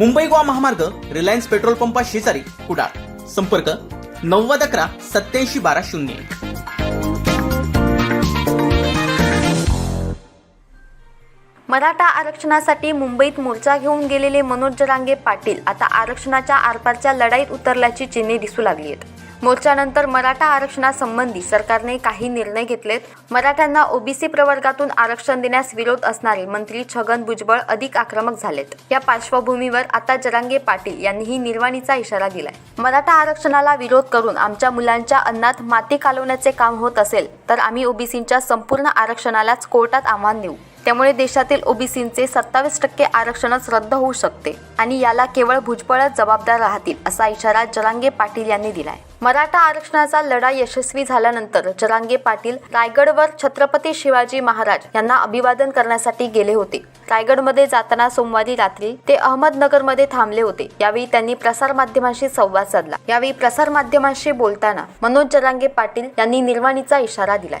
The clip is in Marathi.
मुंबई गोवा महामार्ग रिलायन्स पेट्रोल पंपा शेजारी कुडाळ. संपर्क नव्वद अकरा सत्याऐंशी बारा शून्य एक. मराठा आरक्षणासाठी मुंबईत मोर्चा घेऊन गेलेले मनोज जरांगे पाटील आता आरक्षणाच्या आरपारच्या लढाईत उतरल्याची चिन्हे दिसू लागली आहेत. मोर्चानंतर मराठा आरक्षणासंबंधी सरकारने काही निर्णय घेतलेत. मराठ्यांना ओबीसी प्रवर्गातून आरक्षण देण्यास विरोध असणारे मंत्री छगन भुजबळ अधिक आक्रमक झालेत. या पार्श्वभूमीवर आता जरांगे पाटील यांनीही निर्वाणीचा इशारा दिलाय. मराठा आरक्षणाला विरोध करून आमच्या मुलांच्या अन्नात माती कालवण्याचे काम होत असेल तर आम्ही ओबीसींच्या संपूर्ण आरक्षणालाच कोर्टात आव्हान देऊ. त्यामुळे देशातील ओबीसींचे सत्तावीस टक्के आरक्षणच रद्द होऊ शकते आणि याला केवळ भुजबळच जबाबदार राहतील असा इशारा जरांगे पाटील यांनी दिलाय. मराठा आरक्षणाचा लढा यशस्वी झाल्यानंतर जरांगे पाटील रायगडवर छत्रपती शिवाजी महाराज यांना अभिवादन करण्यासाठी गेले होते. रायगडमध्ये जाताना सोमवारी रात्री ते अहमदनगरमध्ये थांबले होते. यावेळी त्यांनी प्रसारमाध्यमांशी संवाद साधला. यावेळी प्रसारमाध्यमांशी बोलताना मनोज जरांगे पाटील यांनी निर्वाणीचा इशारा दिलाय.